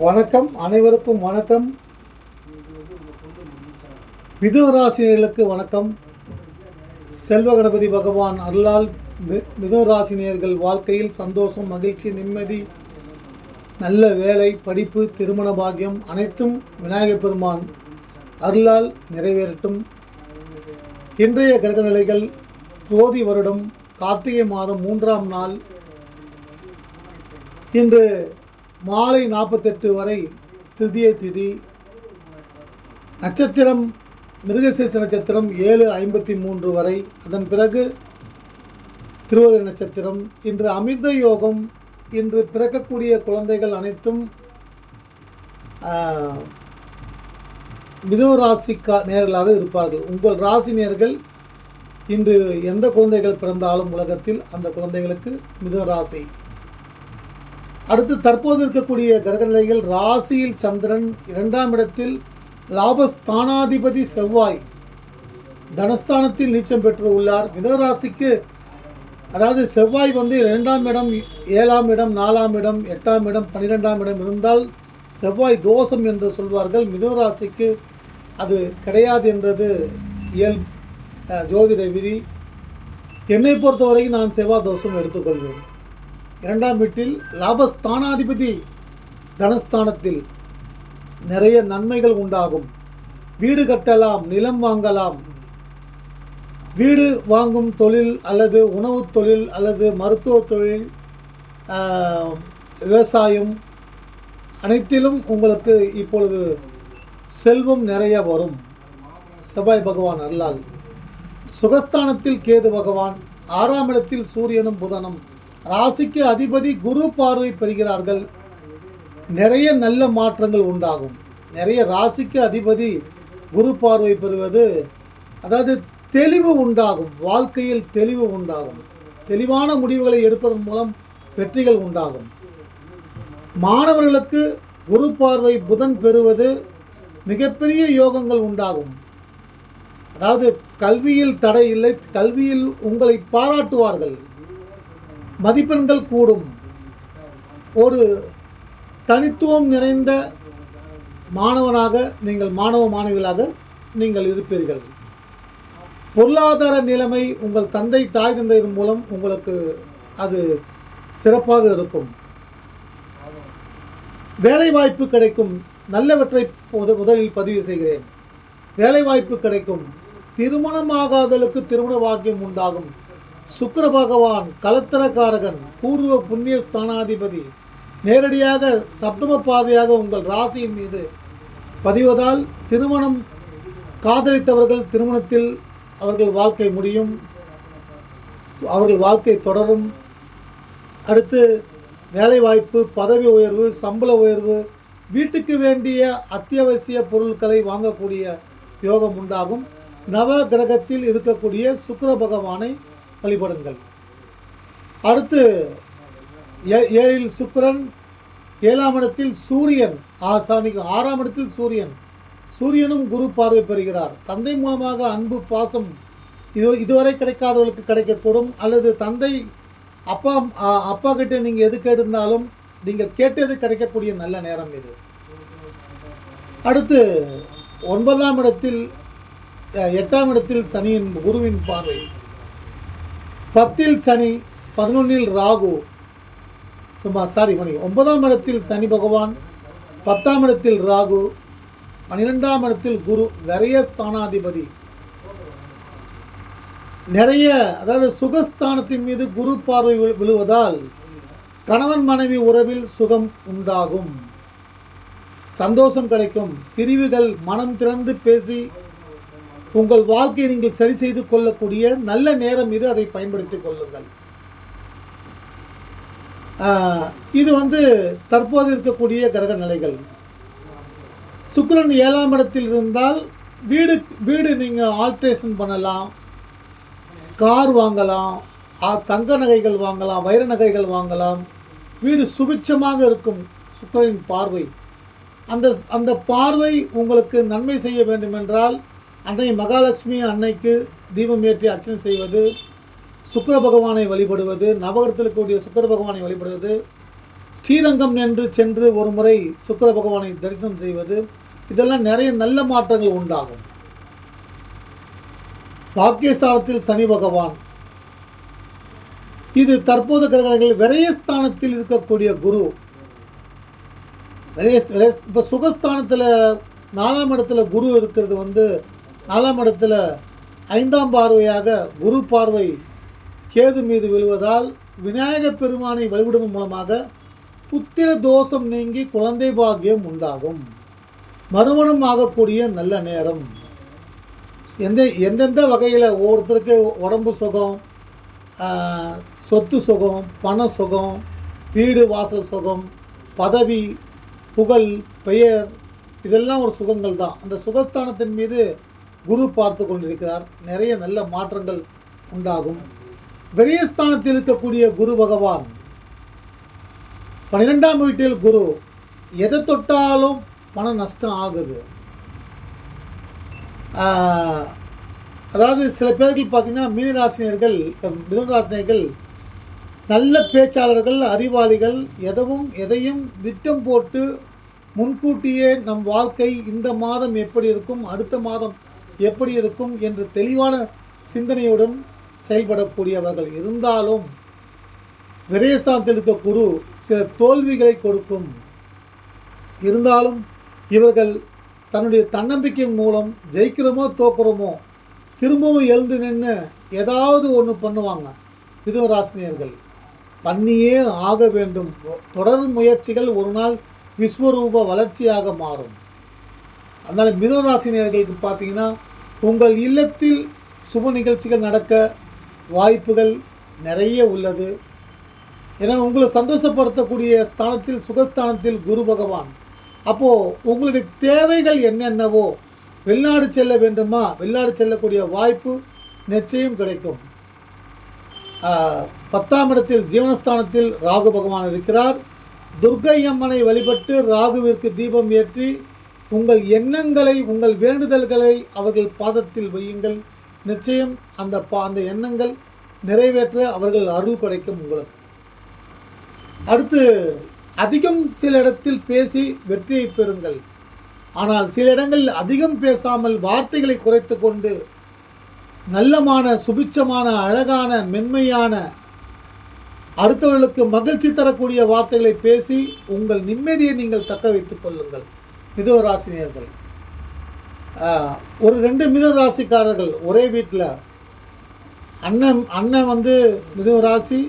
வணக்கம் அனைவருக்கும் வணக்கம். மிதுராசினியர்களுக்கு வணக்கம். செல்வ கணபதி பகவான் அருளால் மி- மிதுனராசினியர்கள் வாழ்க்கையில் சந்தோஷம் மகிழ்ச்சி நிம்மதி நல்ல வேலை படிப்பு திருமண பாக்கியம் அனைத்தும் விநாயகப் பெருமான் அருளால் நிறைவேறட்டும். இன்றைய கிரக நிலைகள் கோதி வருடம் கார்த்திகை மாதம் மூன்றாம் நாள். இன்று மாலை நாற்பத்தெட்டு வரை திருதிய திதி. நட்சத்திரம் மிருகசீர்ஷ நட்சத்திரம் ஏழு ஐம்பத்தி மூன்று வரை. அதன் பிறகு திருவதிர நட்சத்திரம். இன்று அமிர்த யோகம் இன்று பிறக்கக்கூடிய குழந்தைகள் அனைத்தும் ஆஹ், மிதுன ராசிக்கா நேர்களாக இருப்பார்கள். உங்கள் ராசி நேர்கள் இன்று எந்த குழந்தைகள் பிறந்தாலும் உலகத்தில் அந்த குழந்தைகளுக்கு மிதுன ராசி. அடுத்து தற்போது இருக்கக்கூடிய கிரகநிலைகள் ராசியில் சந்திரன் இரண்டாம் இடத்தில் லாபஸ்தானாதிபதி செவ்வாய் தனஸ்தானத்தில் நீச்சம் பெற்று உள்ளார். மிதராசிக்கு அதாவது செவ்வாய் வந்து இரண்டாம் இடம் ஏழாம் இடம் நாலாம் இடம் எட்டாம் இடம் பன்னிரெண்டாம் இடம் இருந்தால் செவ்வாய் தோஷம் என்று சொல்வார்கள். மிதுனராசிக்கு அது கிடையாது என்றது இயல் ஜோதிட விதி. என்னை பொறுத்தவரை நான் செவ்வாய் தோஷம் எடுத்துக்கொள்வேன். இரண்டாம் வீட்டில் லாபஸ்தானாதிபதி தனஸ்தானத்தில் நிறைய நன்மைகள் உண்டாகும். வீடு கட்டலாம் நிலம் வாங்கலாம். வீடு வாங்கும் தொழில் அல்லது உணவுத் தொழில் அல்லது மருத்துவ தொழில் விவசாயம் அனைத்திலும் உங்களுக்கு இப்பொழுது செல்வம் நிறைய வரும். செவ்வாய் பகவான் அல்லால் சுகஸ்தானத்தில் கேது பகவான் ஆறாம் இடத்தில் சூரியனும் புதனும். ராசிக்கு அதிபதி குரு பார்வை பெறுகிறார்கள். நிறைய நல்ல மாற்றங்கள் உண்டாகும். நிறைய ராசிக்கு அதிபதி குரு பார்வை பெறுவது அதாவது தெளிவு உண்டாகும். வாழ்க்கையில் தெளிவு உண்டாகும். தெளிவான முடிவுகளை எடுப்பதன் மூலம் வெற்றிகள் உண்டாகும். மாணவர்களுக்கு குரு பார்வை புதன் பெறுவது மிகப்பெரிய யோகங்கள் உண்டாகும். அதாவது கல்வியில் தடை இல்லை கல்வியில் உங்களை பாராட்டுவார்கள். மதிப்பெண்கள் கூடும். ஒரு தனித்துவம் நிறைந்த மாணவனாக நீங்கள் மாணவ மாணவிகளாக நீங்கள் இருப்பீர்கள். பொருளாதார நிலைமை உங்கள் தந்தை தாய் தந்தையின் மூலம் உங்களுக்கு அது சிறப்பாக இருக்கும். வேலைவாய்ப்பு கிடைக்கும். நல்லவற்றை முதலில் பதிவு செய்கிறேன். வேலைவாய்ப்பு கிடைக்கும். திருமணமாகாதலுக்கு திருமண பாக்கியம் உண்டாகும். சுக்கர பகவான் கலத்தரக்காரகன் பூர்வ புண்ணிய ஸ்தானாதிபதி நேரடியாக சப்தம பாதையாக உங்கள் ராசியின் மீது பதிவதால் திருமணம் காதலித்தவர்கள் திருமணத்தில் அவர்கள் வாழ்க்கை முடியும் அவர்கள் வாழ்க்கை தொடரும். அடுத்து வேலைவாய்ப்பு பதவி உயர்வு சம்பள உயர்வு வீட்டுக்கு வேண்டிய அத்தியாவசிய பொருட்களை வாங்கக்கூடிய யோகம் உண்டாகும். நவ கிரகத்தில் இருக்கக்கூடிய சுக்கர பகவானை வழிபடுங்கள். அடுத்து ஏ- ஏழில் சுக்கரன் ஏழாம் இடத்தில் சூரியன் ஆ- சாமி ஆறாம் இடத்தில் சூரியன். சூரியனும் குரு பார்வை பெறுகிறார். தந்தை மூலமாக அன்பு பாசம் இது இதுவரை கிடைக்காதவர்களுக்கு கிடைக்கக்கூடும். அல்லது தந்தை அப்பா அப்பா கிட்ட நீங்கள் எது கேட்டிருந்தாலும் நீங்கள் கேட்டது கிடைக்கக்கூடிய நல்ல நேரம் இது. அடுத்து ஒன்பதாம் இடத்தில் எட்டாம் இடத்தில் சனியின் குருவின் பார்வை. பத்தில் சனி பதினொன்னில் ராகு. சாரி மணி. ஒன்பதாம் இடத்தில் சனி பகவான் பத்தாம் இடத்தில் ராகு பன்னிரெண்டாம் இடத்தில் குரு நிறைய ஸ்தானாதிபதி. நிறைய அதாவது சுகஸ்தானத்தின் மீது குரு பார்வை விழு- விழுவதால் கணவன் மனைவி உறவில் சுகம் உண்டாகும். சந்தோஷம் கிடைக்கும். பிரிவுகள் மனம் திறந்து பேசி உங்கள் வாழ்க்கையை நீங்கள் சரி செய்து கொள்ளக்கூடிய நல்ல நேரம் இது அதை பயன்படுத்திக் கொள்ளுங்கள். இது வந்து தற்போது இருக்கக்கூடிய கிரக நிலைகள். சுக்கிரன் ஏழாம் இடத்தில் இருந்தால் வீடு வீடு நீங்கள் ஆல்ட்ரேஷன் பண்ணலாம். கார் வாங்கலாம். தங்க நகைகள் வாங்கலாம் வைர நகைகள் வாங்கலாம். வீடு சுபிட்சமாக இருக்கும் சுக்கிரனின் பார்வை. அந்த அந்த பார்வை உங்களுக்கு நன்மை செய்ய வேண்டுமென்றால் அன்னை மகாலட்சுமி அன்னைக்கு தீபம் ஏற்றி அர்ச்சனை செய்வது சுக்கிர பகவானை வழிபடுவது நவகரத்தில் இருக்கக்கூடிய சுக்கிர பகவானை வழிபடுவது ஸ்ரீரங்கம் என்று சென்று ஒரு முறை சுக்கர பகவானை தரிசனம் செய்வது இதெல்லாம் நிறைய நல்ல மாற்றங்கள் உண்டாகும். பாக்கியஸ்தானத்தில் சனி பகவான். இது தற்போது கிரகங்கள் விரயஸ்தானத்தில் இருக்கக்கூடிய குரு. விரய இப்போ சுகஸ்தானத்தில் நாலாம் இடத்துல குரு இருக்கிறது வந்து நாலாம் இடத்துல ஐந்தாம் பார்வையாக குரு பார்வை கேது மீது விழுவதால் விநாயகப் பெருமானை வழிபடுவதன் மூலமாக புத்திர தோஷம் நீங்கி குழந்தை பாக்கியம் உண்டாகும். மறுமணம் ஆகக்கூடிய நல்ல நேரம். எந்த எந்தெந்த வகையில் ஒவ்வொருத்தருக்கு உடம்பு சுகம் சொத்து சுகம் பண சுகம் வீடு வாசல் சுகம் பதவி புகழ் பெயர் இதெல்லாம் ஒரு சுகங்கள் தான் அந்த சுகஸ்தானத்தின் மீது குரு பார்த்து கொண்டிருக்கிறார். நிறைய நல்ல மாற்றங்கள் உண்டாகும். விரயஸ்தானத்தில் இருக்கக்கூடிய குரு பகவான் பன்னிரெண்டாம் வீட்டில் குரு எதை தொட்டாலும் பண நஷ்டம் ஆகுது. ஆஹ், அதாவது சில பேர்கள் பார்த்தீங்கன்னா மீனராசினியர்கள் மிதுனராசினியர்கள் நல்ல பேச்சாளர்கள் அறிவாளிகள் எதவும் எதையும் திட்டம் போட்டு முன்கூட்டியே நம் வாழ்க்கை இந்த மாதம் எப்படி இருக்கும் அடுத்த மாதம் எப்படி இருக்கும் என்று தெளிவான சிந்தனையுடன் செயல்படக்கூடியவர்கள் இருந்தாலும் விரயஸ்தானத்தில் இருக்க குரு சில தோல்விகளை கொடுக்கும். இருந்தாலும் இவர்கள் தன்னுடைய தன்னம்பிக்கையின் மூலம் ஜெயிக்கிறோமோ தோக்குறோமோ திரும்பவும் எழுந்து நின்று ஏதாவது ஒன்று பண்ணுவாங்க. மிதுவராசினியர்கள் பண்ணியே ஆக வேண்டும். தொடர் முயற்சிகள் ஒரு நாள் விஸ்வரூப வளர்ச்சியாக மாறும். அதனால் மிதுவராசினியர்களுக்கு பார்த்தீங்கன்னா உங்கள் இல்லத்தில் சுப நிகழ்ச்சிகள் நடக்க வாய்ப்புகள் நிறைய உள்ளது. ஏன்னா உங்களை சந்தோஷப்படுத்தக்கூடிய ஸ்தானத்தில் சுகஸ்தானத்தில் குரு பகவான். அப்போது உங்களுடைய தேவைகள் என்னென்னவோ வெளிநாடு செல்ல வேண்டுமா? வெளிநாடு செல்லக்கூடிய வாய்ப்பு நிச்சயம் கிடைக்கும். பத்தாம் இடத்தில் ஜீவனஸ்தானத்தில் ராகு பகவான் இருக்கிறார். துர்க்கை அம்மனை வழிபட்டு ராகுவிற்கு தீபம் ஏற்றி உங்கள் எண்ணங்களை உங்கள் வேண்டுதல்களை அவர்கள் பாதத்தில் வையுங்கள். நிச்சயம் அந்த பா அந்த எண்ணங்கள் நிறைவேற்ற அவர்கள் அருள் படைக்கும் உங்களுக்கு. அடுத்து அதிகம் சில இடத்தில் பேசி வெற்றியை பெறுங்கள். ஆனால் சில இடங்களில் அதிகம் பேசாமல் வார்த்தைகளை குறைத்து கொண்டு நல்லமான சுபிட்சமான அழகான மென்மையான அடுத்தவர்களுக்கு மகிழ்ச்சி தரக்கூடிய வார்த்தைகளை பேசி உங்கள் நிம்மதியை நீங்கள் தக்க வைத்துக் கொள்ளுங்கள். மிதுவ ராசினியர்கள் ஒரு ரெண்டு மிதுவ ராசிக்காரர்கள் ஒரே வீட்டில் அண்ணன் அண்ணன் வந்து மிதவராசி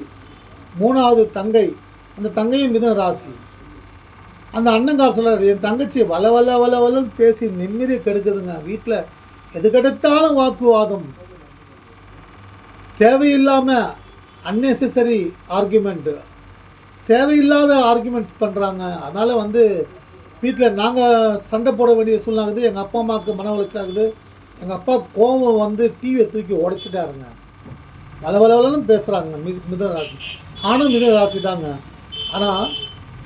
மூணாவது தங்கை. அந்த தங்கையும் மிதவராசி அந்த அண்ணங்கார் சொல்கிறார் என் தங்கச்சி வள வள வள வளன்னு பேசி நிம்மதி கெடுக்குதுங்க. வீட்டில் எதுக்கெடுத்தாலும் வாக்குவாதம் தேவையில்லாமல் அன்னெசரி ஆர்குமெண்ட்டு தேவையில்லாத ஆர்குமெண்ட் பண்ணுறாங்க அதனால் வந்து வீட்டில் நாங்கள் சண்டை போட வேண்டிய சூழ்நிலை எங்கள் அப்பா அம்மாவுக்கு மன உளைச்சல் ஆகுது. எங்கள் அப்பா கோபம் வந்து டிவியை தூக்கி உடைச்சிட்டாருங்க. வள பேசுகிறாங்க மி மிதராசி ராசி. ஆனும் மிதுன ராசி தாங்க. ஆனால்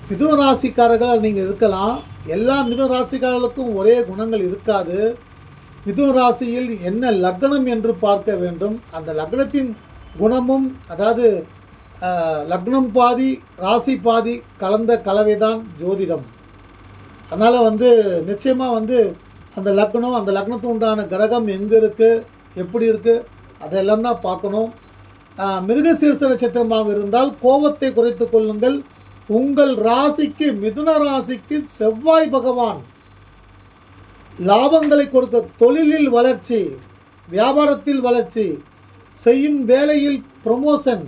மிதுனராசிக்காரர்களாக நீங்கள் இருக்கலாம். எல்லா மிதுன ராசிக்காரர்களுக்கும் ஒரே குணங்கள் இருக்காது. மிதுன ராசியில் என்ன லக்னம் என்று பார்க்க வேண்டும். அந்த லக்னத்தின் குணமும் அதாவது லக்னம் பாதி ராசி பாதி கலந்த கலவைதான் ஜோதிடம். அதனால் வந்து நிச்சயமாக வந்து அந்த லக்னம் அந்த லக்னத்துக்கு உண்டான கிரகம் எங்கே இருக்குது எப்படி இருக்குது அதெல்லாம் தான் பார்க்கணும். மிருகசீர்ச நட்சத்திரமாக இருந்தால் கோபத்தை குறைத்து கொள்ளுங்கள். உங்கள் ராசிக்கு மிதுன ராசிக்கு செவ்வாய் பகவான் லாபங்களை கொடுக்க தொழிலில் வளர்ச்சி வியாபாரத்தில் வளர்ச்சி செய்யும் வேலையில் ப்ரொமோஷன்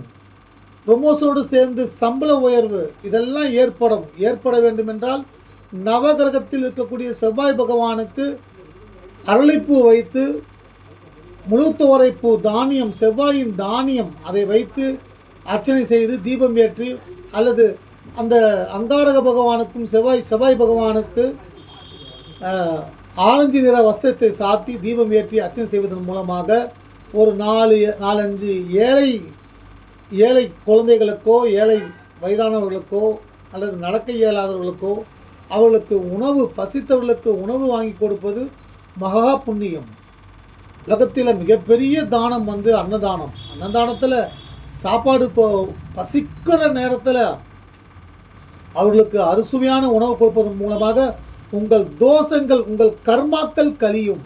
ப்ரொமோஷனோடு சேர்ந்து சம்பள உயர்வு இதெல்லாம் ஏற்படும். ஏற்பட வேண்டுமென்றால் நவகிரகத்தில் இருக்கக்கூடிய செவ்வாய் பகவானுக்கு அரளிப்பூ வைத்து முழுத்துவரைப்பூ தானியம் செவ்வாயின் தானியம் அதை வைத்து அர்ச்சனை செய்து தீபம் ஏற்றி அல்லது அந்த அங்காரக பகவானுக்கும் செவ்வாய் செவ்வாய் பகவானுக்கு ஆரஞ்சு நிற வஸ்திரத்தை சாத்தி தீபம் ஏற்றி அர்ச்சனை செய்வதன் மூலமாக ஒரு நாலு நாலஞ்சு ஏழை ஏழை குழந்தைகளுக்கோ ஏழை வயதானவர்களுக்கோ அல்லது நடக்க இயலாதவர்களுக்கோ அவளுக்கு உணவு பசித்தவர்களுக்கு உணவு வாங்கி கொடுப்பது மகா புண்ணியம். உலகத்தில் மிகப்பெரிய தானம் வந்து அன்னதானம். அன்னதானத்தில் சாப்பாடு போ பசிக்கிற நேரத்தில் அவர்களுக்கு அறுசுவையான உணவு கொடுப்பதன் மூலமாக உங்கள் தோஷங்கள் உங்கள் கர்மாக்கள் கழியும்.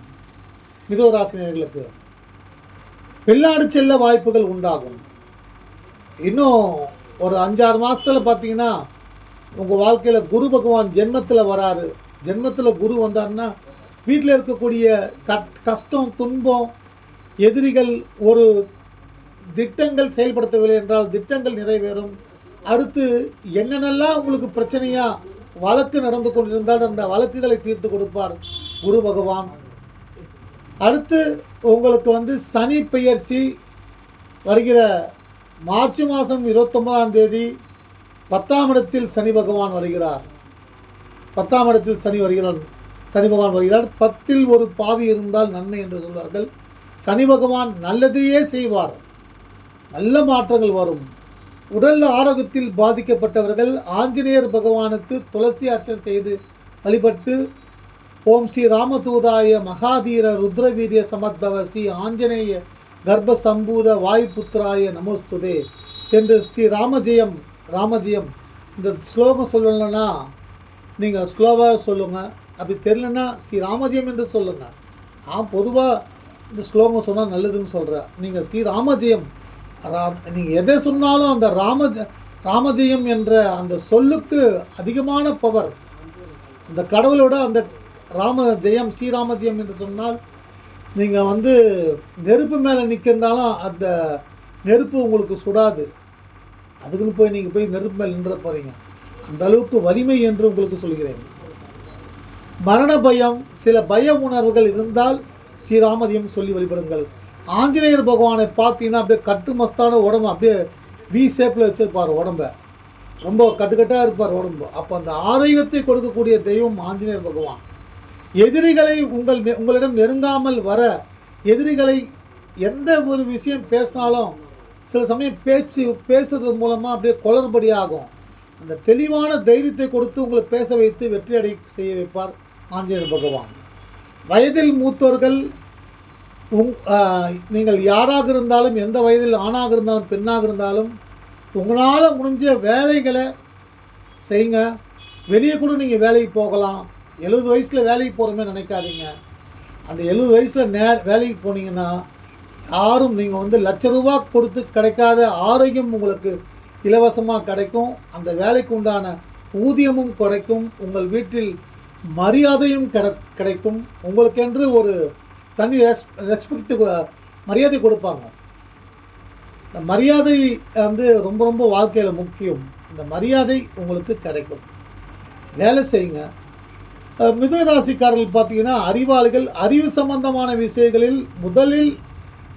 மிதோராசினியர்களுக்கு வெளிநாடு செல்ல வாய்ப்புகள் உண்டாகும். இன்னும் ஒரு அஞ்சாறு மாதத்தில் பார்த்தீங்கன்னா உங்கள் வாழ்க்கையில் குரு பகவான் ஜென்மத்தில் வராரு. ஜென்மத்தில் குரு வந்தாருன்னா வீட்டில் இருக்கக்கூடிய கட் கஷ்டம் துன்பம் எதிரிகள் ஒரு திட்டங்கள் செயல்படுத்தவில்லை என்றால் திட்டங்கள் நிறைவேறும். அடுத்து என்னென்னலாம் உங்களுக்கு பிரச்சனையாக வழக்கு நடந்து கொண்டிருந்தால் அந்த வழக்குகளை தீர்த்து கொடுப்பார் குரு பகவான். அடுத்து உங்களுக்கு வந்து சனி பெயர்ச்சி வருகிற மார்ச் மாதம் இருபத்தொன்பதாம் தேதி பத்தாம் இடத்தில் சனி பகவான் வருகிறார். பத்தாம் இடத்தில் சனி வருகிறார். சனி பகவான் வருகிறார். பத்தில் ஒரு பாவி இருந்தால் நன்மை என்று சொல்வார்கள். சனி பகவான் நல்லதையே செய்வார். நல்ல மாற்றங்கள் வரும். உடல் ஆரோக்கியத்தில் பாதிக்கப்பட்டவர்கள் ஆஞ்சநேயர் பகவானுக்கு துளசி அர்ச்சனை செய்து வழிபட்டு ஓம் ஸ்ரீ ராமதூதாய மகாதீர ருத்ரவீரிய சமத்பவ ஸ்ரீ ஆஞ்சநேய கர்ப்ப சம்பூத வாயுபுத்திராய நமோஸ்துதே என்று ஸ்ரீ ராமஜெயம் ராமஜெயம் இந்த ஸ்லோகம் சொல்லலைன்னா நீங்கள் ஸ்லோவாக சொல்லுங்கள் அப்படி தெரியலன்னா ஸ்ரீ ராமஜெயம் என்று சொல்லுங்கள் நான் பொதுவாக இந்த ஸ்லோகம் சொன்னால் நல்லதுன்னு சொல்கிறேன் நீங்கள் ஸ்ரீ ராமஜெயம் ரா நீங்கள் எதை சொன்னாலும் அந்த ராம ராமஜெயம் என்ற அந்த சொல்லுக்கு அதிகமான பவர் அந்த கடவுளோட அந்த ராம ஜெயம் ஸ்ரீராம ஜெயம் என்று சொன்னால் நீங்கள் வந்து நெருப்பு மேலே நிற்கிறதாலும் அந்த நெருப்பு உங்களுக்கு சுடாது. அதுக்குன்னு போய் நீங்கள் போய் நெருப்பு மேல் நின்ற போகிறீங்க அந்த அளவுக்கு வலிமை என்று உங்களுக்கு சொல்கிறேன். மரண பயம் சில பய உணர்வுகள் இருந்தால் ஸ்ரீராமதியம் சொல்லி வழிபடுங்கள். ஆஞ்சநேயர் பகவானை பார்த்தீங்கன்னா அப்படியே கட்டு மஸ்தான உடம்பு அப்படியே வி ஷேப்பில் வச்சுருப்பார் உடம்ப. ரொம்ப கட்டுக்கட்டாக இருப்பார் உடம்பு. அப்போ அந்த ஆரோக்கியத்தை கொடுக்கக்கூடிய தெய்வம் ஆஞ்சநேயர் பகவான். எதிரிகளை உங்கள் நெ- உங்களிடம் நெருங்காமல் வர எதிரிகளை எந்த ஒரு விஷயம் பேசினாலும் சில சமயம் பேச்சு பேசுறது மூலமாக அப்படியே குளறுபடி ஆகும். அந்த தெளிவான தைரியத்தை கொடுத்து உங்களை பேச வைத்து வெற்றி அடை செய்ய வைப்பார் ஆஞ்சநேயர் பகவான். வயதில் மூத்தோர்கள் உங் நீங்கள் யாராக இருந்தாலும் எந்த வயதில் ஆணாக இருந்தாலும் பெண்ணாக இருந்தாலும் உங்களால் முடிஞ்ச வேலைகளை செய்யுங்க. வெளியே கூட நீங்கள் வேலைக்கு போகலாம். எழுபது வயசில் வேலைக்கு போகிறோமே நினைக்காதீங்க. அந்த எழுபது வயசில் நே வேலைக்கு போனீங்கன்னா யாரும் நீங்கள் வந்து லட்ச ரூபா கொடுத்து கிடைக்காத ஆரோக்கியம் உங்களுக்கு இலவசமாக கிடைக்கும். அந்த வேலைக்கு உண்டான ஊதியமும் கிடைக்கும் உங்கள் வீட்டில் மரியாதையும் கிட கிடைக்கும். உங்களுக்கென்று ஒரு தனி ரெஸ் ரெஸ்பெக்ட் மரியாதை கொடுப்பாங்க. இந்த மரியாதை வந்து ரொம்ப ரொம்ப வாழ்க்கையில் முக்கியம். இந்த மரியாதை உங்களுக்கு கிடைக்கும். வேலை செய்யுங்க. மிதராசிக்காரர்கள் பார்த்தீங்கன்னா அறிவாளிகள் அறிவு சம்பந்தமான விஷயங்களில் முதலில்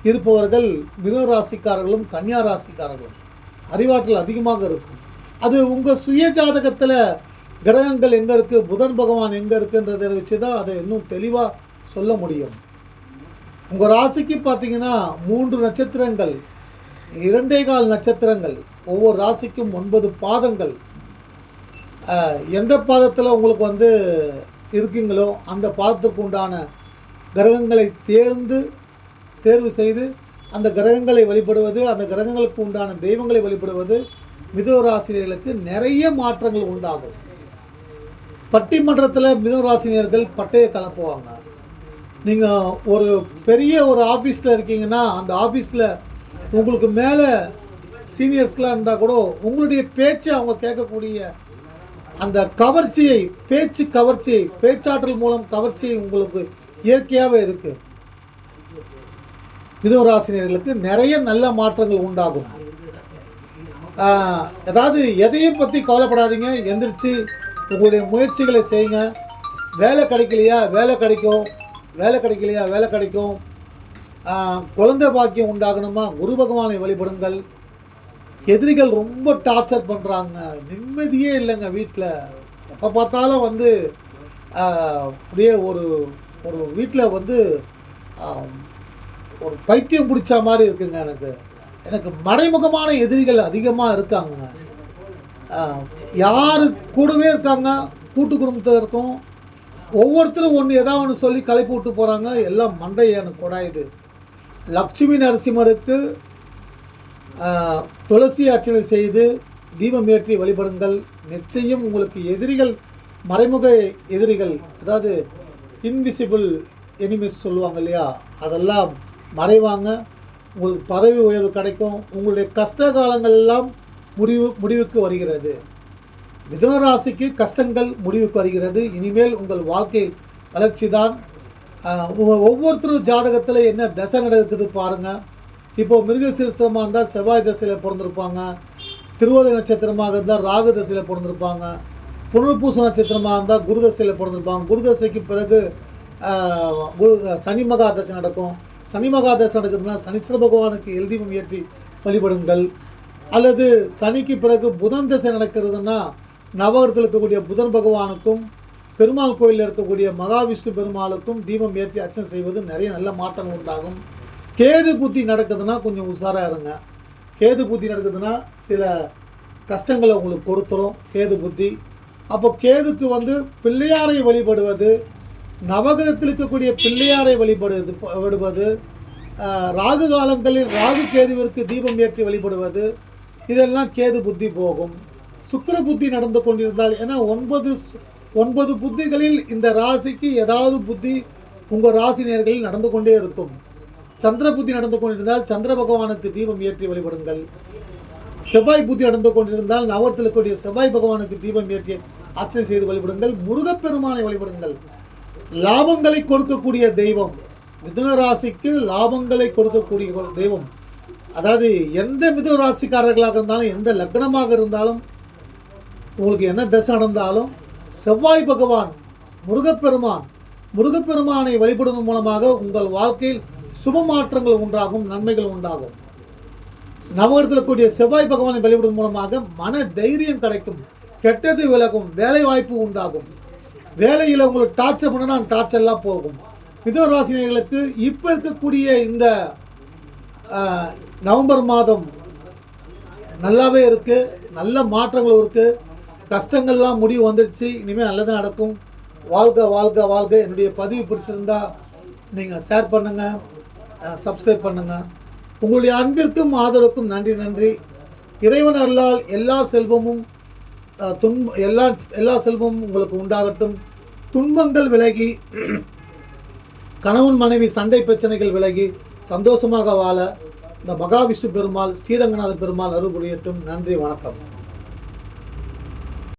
இருப்பவர்கள் மிதுன ராசிக்காரர்களும் கன்னியா ராசிக்காரர்களும். அறிவாற்றல் அதிகமாக இருக்கும். அது உங்கள் சுய ஜாதகத்தில் கிரகங்கள் எங்கே இருக்குது புதன் பகவான் எங்கே இருக்குன்றதை வச்சு தான் அதை இன்னும் தெளிவாக சொல்ல முடியும். உங்கள் ராசிக்கு பார்த்தீங்கன்னா மூன்று நட்சத்திரங்கள் இரண்டே கால் நட்சத்திரங்கள் ஒவ்வொரு ராசிக்கும் ஒன்பது பாதங்கள். எந்த பாதத்தில் உங்களுக்கு வந்து இருக்கீங்களோ அந்த பாதத்துக்கு உண்டான கிரகங்களை தேர்ந்து தேர்வு செய்து அந்த கிரகங்களை வழிபடுவது அந்த கிரகங்களுக்கு உண்டான தெய்வங்களை வழிபடுவது மிதுவராசிரியர்களுக்கு நிறைய மாற்றங்கள் உண்டாகும். பட்டிமன்றத்தில் மிதுவராசினியர்கள் பட்டையை கலப்புவாங்க. நீங்கள் ஒரு பெரிய ஒரு ஆஃபீஸில் இருக்கீங்கன்னா அந்த ஆஃபீஸில் உங்களுக்கு மேலே சீனியர்ஸ்லாம் இருந்தால் கூட உங்களுடைய பேச்சை அவங்க கேட்கக்கூடிய அந்த கவர்ச்சியை பேச்சு கவர்ச்சியை பேச்சாற்றல் மூலம் கவர்ச்சியை உங்களுக்கு இயற்கையாகவே இருக்குது மிதுவராசினியர்களுக்கு நிறைய நல்ல மாற்றங்கள் உண்டாகும். ஆஹ், அதாவது எதையும் பற்றி கவலைப்படாதீங்க. எந்திரிச்சு உங்களுடைய முயற்சிகளை செய்யுங்க. வேலை கிடைக்கலையா? வேலை கிடைக்கும். வேலை கிடைக்கலையா? வேலை கிடைக்கும். குழந்தை பாக்கியம் உண்டாகணுமா? குரு பகவானை வழிபடுங்கள். எதிரிகள் ரொம்ப டார்ச்சர் பண்ணுறாங்க நிம்மதியே இல்லைங்க வீட்டில் எப்போ பார்த்தாலும் வந்து அப்படியே ஒரு ஒரு வீட்டில் வந்து ஒரு பைத்தியம் பிடிச்ச மாதிரி இருக்குங்க எனக்கு. எனக்கு மறைமுகமான எதிரிகள் அதிகமாக இருக்காங்க. யார் யாரு கூடவே இருக்காங்க கூட்டு குடும்பத்தில் இருக்கும். ஒவ்வொருத்தரும் ஒன்று ஏதாவது ஒன்று சொல்லி கலைப்பு விட்டு போகிறாங்க எல்லாம் மண்டை எனக்கு கொடாயுது லக்ஷ்மி நரசிம்மருக்கு துளசி அர்ச்சனை செய்து தீபம் ஏற்றி வழிபடுங்கள். நிச்சயம் உங்களுக்கு எதிரிகள் மறைமுக எதிரிகள் அதாவது இன்விசிபிள் எனிமிஸ் சொல்லுவாங்க இல்லையா? அதெல்லாம் மறைவாங்க. உங்களுக்கு பதவி உயர்வு கிடைக்கும். உங்களுடைய கஷ்ட காலங்கள் எல்லாம் முடிவு முடிவுக்கு வருகிறது. மிதுன ராசிக்கு கஷ்டங்கள் முடிவுக்கு வருகிறது. இனிமேல் உங்கள் வாழ்க்கை வளர்ச்சி தான் ஒவ்வொருத்தரும் ஜாதகத்தில் என்ன தசை நடக்குது பாருங்கள் இப்போது மிருகசீர்ஷமாக இருந்தால் செவ்வாய் தசையில் பிறந்திருப்பாங்க. திருவோதி நட்சத்திரமாக இருந்தால் ராகு தசையில் பிறந்திருப்பாங்க. புனர்பூச நட்சத்திரமாக இருந்தால் குரு தசையில் பிறந்திருப்பாங்க. குரு தசைக்கு பிறகு குரு சனி மகா தசை நடக்கும். சனி மகா நடக்குதுன்னா சனீஸ்வர பகவானுக்கு எழுதிமம் ஏற்றி வழிபடுங்கள். அல்லது சனிக்கு பிறகு புதன் தசை நடக்கிறதுன்னா நவகரத்தில் இருக்கக்கூடிய புதன் பகவானுக்கும் பெருமாள் கோயிலில் இருக்கக்கூடிய மகாவிஷ்ணு பெருமாளுக்கும் தீபம் ஏற்றி அர்ச்சனை செய்வது நிறைய நல்ல மாற்றங்கள் உண்டாகும். கேது புத்தி நடக்குதுன்னா கொஞ்சம் உஷாராக இருங்க. கேது புத்தி நடக்குதுன்னா சில கஷ்டங்களை உங்களுக்கு கொடுத்துரும் கேது புத்தி. அப்போ கேதுக்கு வந்து பிள்ளையாரை வழிபடுவது நவகிரகத்தில் இருக்கக்கூடிய பிள்ளையாரை வழிபடுவது வழிபடுவது ராகு காலங்களில் ராகு கேதுவிற்கு தீபம் ஏற்றி வழிபடுவது இதெல்லாம் கேது புத்தி போகும். சுக்கர புத்தி நடந்து கொண்டிருந்தால் ஏன்னா ஒன்பது ஒன்பது புத்திகளில் இந்த ராசிக்கு ஏதாவது புத்தி உங்கள் ராசி நேர்களில் நடந்து கொண்டே இருக்கும். சந்திர புத்தி நடந்து கொண்டிருந்தால் சந்திர பகவானுக்கு தீபம் ஏற்றி வழிபடுங்கள். செவ்வாய் புத்தி நடந்து கொண்டிருந்தால் நவத்தில் இருக்கக்கூடிய செவ்வாய் பகவானுக்கு தீபம் ஏற்றி அர்ச்சனை செய்து வழிபடுங்கள். முருகப்பெருமானை வழிபடுங்கள். லாபங்களை கொடுக்கக்கூடிய தெய்வம். மிதுன ராசிக்கு லாபங்களை கொடுக்கக்கூடிய ஒரு தெய்வம். அதாவது எந்த மிதுன ராசிக்காரர்களாக இருந்தாலும் எந்த லக்னமாக இருந்தாலும் உங்களுக்கு என்ன தசை நடந்தாலும் செவ்வாய் பகவான் முருகப்பெருமான் முருகப்பெருமானை வழிபடுவதன் மூலமாக உங்கள் வாழ்க்கையில் சுப மாற்றங்கள் உண்டாகும் நன்மைகள் உண்டாகும். நவகரத்தில் கூடிய செவ்வாய் பகவானை வழிபடுவதன் மூலமாக மன தைரியம் கிடைக்கும் கெட்டது விலகும் வேலை வாய்ப்பு உண்டாகும். வேலையில் உங்களுக்கு டார்ச்சர் பண்ணனா அந்த டார்ச்சர்லாம் போகும். மிதவராசினியர்களுக்கு இப்போ இருக்கக்கூடிய இந்த நவம்பர் மாதம் நல்லாவே இருக்குது நல்ல மாற்றங்களும் இருக்குது கஷ்டங்கள்லாம் முடிவு வந்துடுச்சு. இனிமேல் நல்லதாக நடக்கும். வாழ்க வாழ்க வாழ்க. என்னுடைய பதிவு பிடிச்சிருந்தா நீங்கள் ஷேர் பண்ணுங்கள் சப்ஸ்கிரைப் பண்ணுங்கள் உங்களுடைய அன்பிற்கும் ஆதரவுக்கும் நன்றி நன்றி. இறைவன் அருளால் எல்லா செல்வமும் துன்ப எல்லா எல்லா செல்வமும் உங்களுக்கு உண்டாகட்டும். துன்பங்கள் விலகி கணவன் மனைவி சண்டை பிரச்சனைகள் விலகி சந்தோஷமாக வாழ இந்த மகாவிஷ்ணு பெருமாள் ஸ்ரீரங்கநாத பெருமாள் அருள் புரியட்டும். நன்றி வணக்கம்.